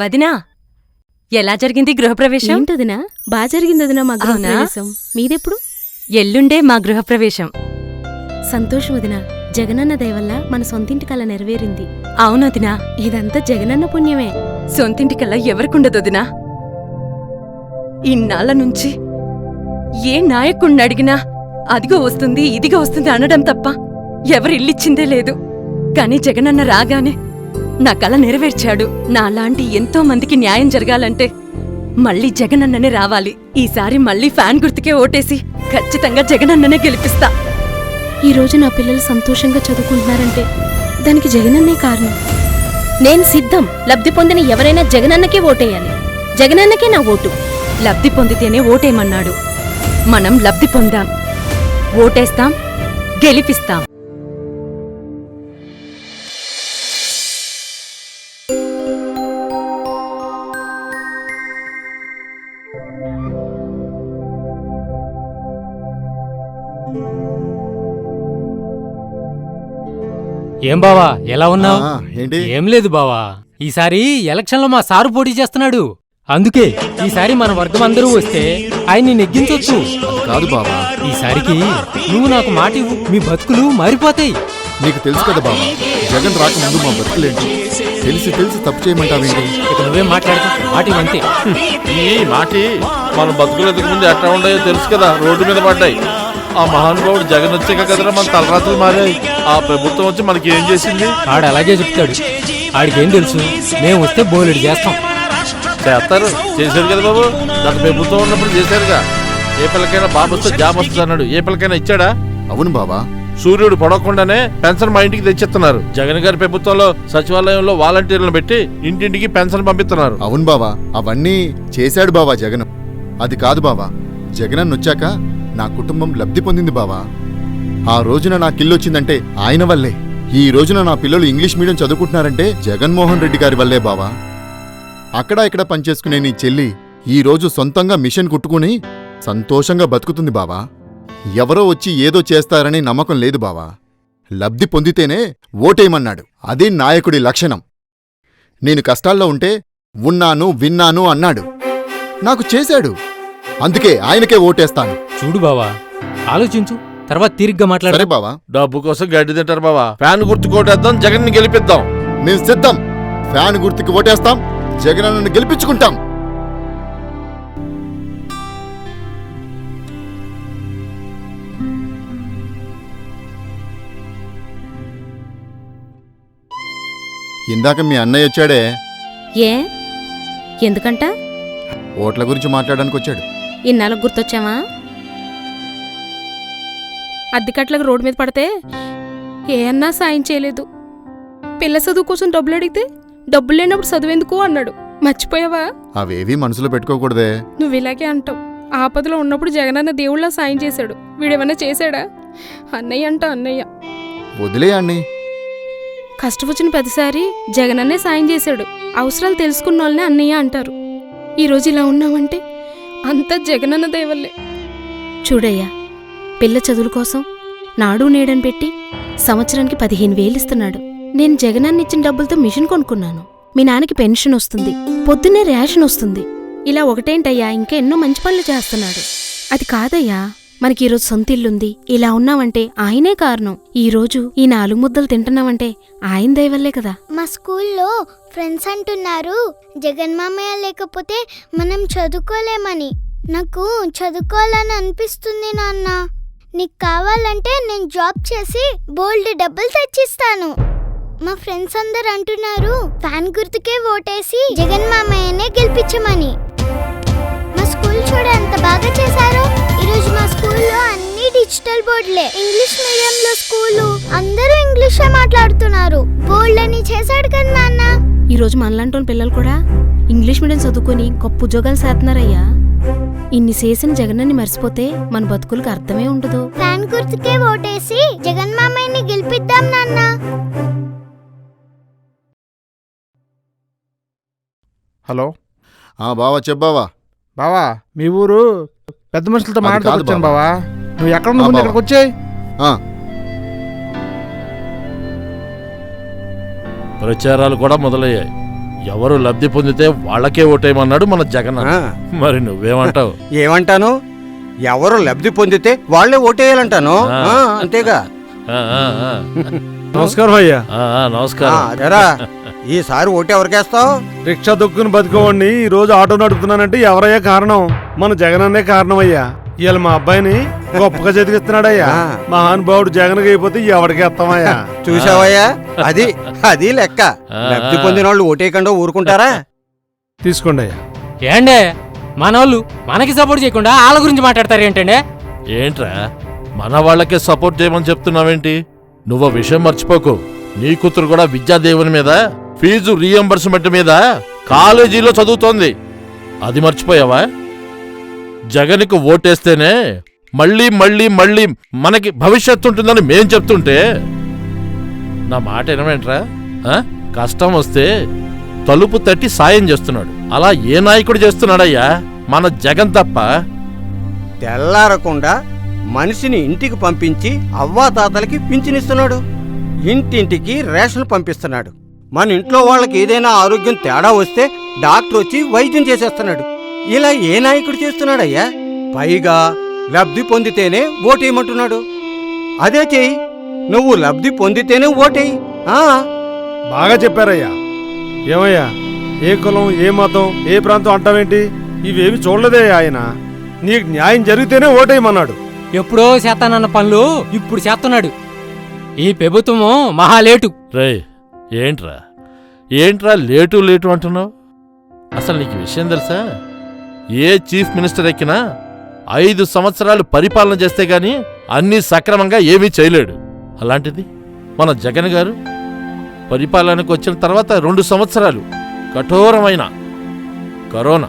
వదినా ఎలా జరిగింది గృహప్రవేశం? ఏంటదినా బాగా జరిగింది వదినా మా? గృహప్రవేశం. మీదెప్పుడు? ఎల్లుండే మా గృహప్రవేశం. సంతోషం వదినా. జగనన్న దయ వల్ల మన సొంతింటి కల నెరవేరింది. అవును వదినా. ఇదంతా జగనన్న పుణ్యమే. సొంతింటి కల్లా ఎవరికుండదు వదినా? ఇన్నాళ్ళ నుంచి ఏ నాయకుణ్ణి అడిగినా అదిగో వస్తుంది ఇదిగో వస్తుంది అనడం తప్ప ఎవరు ఇల్లిచ్చిందే లేదు. కాని జగనన్న రాగానే నా కల నెరవేర్చాడు. నాలాంటి ఎంతో మందికి న్యాయం జరగాలంటే మళ్ళీ జగనన్ననే రావాలి. ఈసారి మళ్ళీ ఫ్యాన్ గుర్తుకే ఓటేసి ఖచ్చితంగా జగనన్ననే గెలిపిస్తా. ఈ రోజు నా పిల్లలు సంతోషంగా చదువుకుంటున్నారంటే దానికి జగనన్నే కారణం. నేను సిద్ధం. లబ్ధి పొందిన ఎవరైనా జగనన్నకే ఓటేయాలి. జగనన్నకే నా ఓటు. లబ్ధి పొందితేనే ఓటేమన్నాడు. మనం లబ్ధి పొందాం. ఓటేస్తాం. గెలిపిస్తాం. ఏం బావా ఎలా ఉన్నావు? ఏంటి? ఏం లేదు బావా. ఈసారి ఎలక్షన్లో మా సారు పోటీ చేస్తున్నాడు. అందుకే ఈసారి మన వర్గం అందరూ వస్తే ఆయన్ని నెగ్గించొచ్చు. అది కాదు బాబా ఈసారికి నువ్వు నాకు మాట ఇవ్వు మీ బతుకులు మారిపోతాయి. నీకు తెలుసు కదా బాబా జగన్ రాకముందు మా బతుకులేంటి? తెలిసి తెలిసి తప్పు చేయమంటావేంటి? ఇక నువ్వేం మాట్లాడుతూ మాట ఇవ్వంతే. ఈ మాటి మన బతుకులు ఎదుగు ముందు ఎట్లా ఉన్నాయో తెలుసు కదా రోడ్డు మీద పడ్డాయి. ఆ మహానుభావుడు జగన్ వచ్చాక కదరా మన తలరాత్రులు మారాయి. ఆ ప్రభుత్వం వచ్చి మనకి ఏం చేసింది? ఆడు అలాగే చెప్తాడు. ఆడికేం తెలుసు? మేము వస్తే బోలెడు చేస్తాం. చేస్తారు. చేశారు కదా బాబు. గత ప్రభుత్వం ఉన్నప్పుడు చేశారుగా. ఏ పిల్లకైనా బాబు వస్తే జాబ్ వస్తుంది అన్నాడు. ఏ పిల్లకైనా ఇచ్చాడా? అవును బాబా. సూర్యుడు పడకుండానే పెన్షన్ మా ఇంటికి తెచ్చిస్తున్నారు. జగన్ గారి ప్రభుత్వంలో సచివాలయంలో వాలంటీర్లను పెట్టి ఇంటింటికి పెన్షన్ పంపిస్తున్నారు. అవును బావా అవన్నీ చేశాడు బావా జగన్. అది కాదు బావా జగనన్న వచ్చాక నా కుటుంబం లబ్ధి పొందింది బావా. ఆ రోజున నా కిల్లు వచ్చిందంటే ఆయన వల్లే. ఈ రోజున నా పిల్లలు ఇంగ్లీష్ మీడియం చదువుకుంటున్నారంటే జగన్మోహన్ రెడ్డి గారి వల్లే బావా. అక్కడ ఇక్కడ పనిచేసుకునే నీ చెల్లి ఈరోజు సొంతంగా మిషన్ కుట్టుకుని సంతోషంగా బతుకుతుంది బావా. ఎవరో వచ్చి ఏదో చేస్తారని నమ్మకం లేదు బావా. లబ్ధి పొందితేనే ఓటేయమన్నాడు. అదే నాయకుడి లక్షణం. నేను కష్టాల్లో ఉంటే ఉన్నాను విన్నాను అన్నాడు. నాకు చేశాడు. అందుకే ఆయనకే ఓటేస్తాను. చూడు బావా ఆలోచించు తర్వాత తీరిగ్గా సరే మాట్లాడరే బావా. డబ్బు కోసం గడ్డి తింటారు బాబా ఫ్యాన్ గుర్తు కొట్టేద్దాం జగన్ని గెలిపిద్దాం. మేము సిద్ధం. ఫ్యాన్ గుర్తుకి ఓటేస్తాం జగనన్నను గెలిపించుకుంటాం. ఇందాక మీ అన్నయ్య వచ్చాడే. ఏ? ఎందుకంట? ఓట్ల గురించి మాట్లాడడానికి వచ్చాడు ఇన్నాళ్ళకు గుర్తొచ్చామా అద్దెకట్లకు రోడ్డు మీద పడితే ఏ అన్నా సాయం చేయలేదు. పిల్ల చదువు కోసం డబ్బులు అడిగితే డబ్బులు లేనప్పుడు చదువెందుకు అన్నాడు. మర్చిపోయావా? అవేవి మనసులో పెట్టుకోకూడదే. నువ్వు ఇలాగే అంటావు. ఆపదలో ఉన్నప్పుడు జగనన్న దేవుళ్ళ సాయం చేశాడు. వీడేమన్నా చేశాడా? అన్నయ్య అంట అన్నయ్య. వదిలేయండి కష్టం వచ్చిన ప్రతిసారి జగనన్నే సాయం చేశాడు. అవసరాలు తెలుసుకున్న వాళ్ళనే అన్నయ్య అంటారు. ఈరోజు ఇలా ఉన్నామంటే అంతా జగనన్న దయవల్లే చూడయ్యా పిల్ల చదువుల కోసం నాడు నేడని పెట్టి సంవత్సరానికి పదిహేను వేలు ఇస్తున్నాడు నేను జగనాన్నిచ్చిన డబ్బులతో మిషన్ కొనుక్కున్నాను. మీ నాన్నకి పెన్షన్ వస్తుంది. పొద్దున్నే రేషన్ వస్తుంది. ఇలా ఒకటేంటయ్యా ఇంకా ఎన్నో మంచి పనులు చేస్తున్నాడు. అది కాదయ్యా మనకి ఈరోజు సొంత ఇల్లుంది. ఇలా ఉన్నామంటే ఆయనే కారణం. ఈరోజు ఈ నాలుగు ముద్దలు తింటున్నామంటే ఆయన దయవల్లే కదా. మా స్కూల్లో ఫ్రెండ్స్ అంటున్నారు జగన్ మామయ్య లేకపోతే మనం చదువుకోలేమని. నాకు చదువుకోవాలని అనిపిస్తుంది నాన్న. నీకు కావాలంటే నేను జాబ్ చేసి బోల్డ్ డబ్బులు తెచ్చిస్తాను. మా ఫ్రెండ్స్ అందరు అంటున్నారు ఫ్యాన్ గుర్తుకే ఓటేసి జగన్ మామయ్యనే గెలిపించమని. మా స్కూల్ చూడ ఎంత బాగా చేశారో. ఈరోజు మా స్కూల్లో అన్ని డిజిటల్ బోర్డులే. ఇంగ్లీష్ మీడియంలో స్కూలు అందరూ ఇంగ్లీషే మాట్లాడుతున్నారు. బోల్డ్ అని చేశాడు కదా నాన్న. ఈరోజు మనలాంటి పిల్లలు కూడా ఇంగ్లీష్ మీడియం చదువుకొని గొప్ప ఉద్యోగాలు చేస్తున్నారయ్యా. ఇన్ని చేసిన జగనన్ని మర్చిపోతే మన బతుకులకు అర్థమే ఉండదు. ఫ్యాన్ గుర్తుకే ఓటేసి జగన్ మామయ్యని గెలిపిద్దాం నాన్న. హలో? ఆ బావా చెప్పావా బావా. మీ ఊరు పెద్ద మనుషులతో అది కాదు బావా. బావా. నువ్వు ఎక్కడ ఆ, ముందు బావా. ఇక్కడికి వచ్చాయి. ఆ, ప్రచారాలు కూడా మొదలయ్యాయి. ఎవరు లబ్ధి పొందితే వాళ్ళకే ఓటేయమన్నాడు మన జగన్ మరి నువ్వేమంటావు? ఏమంటాను? ఎవరు లబ్ధి పొందితే వాళ్ళే ఓటేయాలంటాను? అంతేగా. నమస్కారం అయ్యా. నమస్కారం. అదేరా ఈసారి ఓటు ఎవరికేస్తావు రిక్షా దొక్కుని బతుకోవండి ఈ రోజు ఆటో నడుపుతున్నానంటే ఎవరయ్యా కారణం? మన జగన్ అన్నే కారణం అయ్యా ఇవాళ మా అబ్బాయిని గొప్పగా చదివిస్తున్నాడయ్యా. మహానుభావుడు జగన్ అయిపోతే ఎవరికి ఎత్తామయ్యా చూసావయ్యా అది అది లెక్క. లబ్ధి పొందిన వాళ్ళు ఓటేయకుండా ఊరుకుంటారా? తీసుకోండి అయ్యా. ఏండే? మనోళ్ళు మనకి సపోర్ట్ చేయకుండా వాళ్ళ గురించి మాట్లాడతారు ఏంటండే? ఏంట్రా? మన వాళ్ళకే సపోర్ట్ చేయమని చెప్తున్నావేంటి? నువ్వు విషయం మర్చిపోకు. నీ కూతురు కూడా విద్యాదేవుని మీద ఫీజు రీఎంబర్స్మెంట్ మీద కాలేజీలో చదువుతోంది. అది మర్చిపోయావా? జగన్కు ఓటేస్తేనే మళ్ళీ మళ్ళీ మళ్ళీ మనకి భవిష్యత్తు ఉంటుందని మేం చెప్తుంటే నా మాట వినవేంట్రా? కష్టం వస్తే తలుపు తట్టి సాయం చేస్తున్నాడు. అలా ఏ నాయకుడు చేస్తున్నాడయ్యా? మన జగన్ తప్ప. తెల్లారకుండా మనిషిని ఇంటికి పంపించి అవ్వాతాతలకి పింఛనిస్తున్నాడు ఇంటింటికి రేషన్ పంపిస్తున్నాడు. మన ఇంట్లో వాళ్ళకి ఏదైనా ఆరోగ్యం తేడా వస్తే డాక్టర్ వచ్చి వైద్యం చేసేస్తున్నాడు. ఇలా ఏ నాయకుడు చేస్తున్నాడయ్యా? పైగా లబ్ధి పొందితేనే ఓటేయమంటున్నాడు. అదే చెయ్యి నువ్వు లబ్ధి పొందితేనే ఓటేయి. ఆ? బాగా చెప్పారయ్యా. ఏమయ్యా ఏ కులం ఏ మతం ఏ ప్రాంతం అంటావేంటి? ఇవేమి చూడలేదే ఆయన. నీకు న్యాయం జరిగితేనే ఓటేయమన్నాడు. ఎప్పుడో చేస్తానన్న పనులు ఇప్పుడు చేస్తున్నాడు. ఈ ప్రభుత్వము మహాలేటు రే ఏంట్రా? ఏంట్రా లేటు లేటు అంటున్నావు? అసలు నీకు విషయం తెలుసా? ఏ చీఫ్ మినిస్టర్ ఎక్కినా ఐదు సంవత్సరాలు పరిపాలన చేస్తే గాని అన్నీ సక్రమంగా ఏమీ చేయలేడు. అలాంటిది మన జగన్ గారు పరిపాలనకు వచ్చిన తర్వాత రెండు సంవత్సరాలు కఠోరమైన కరోనా.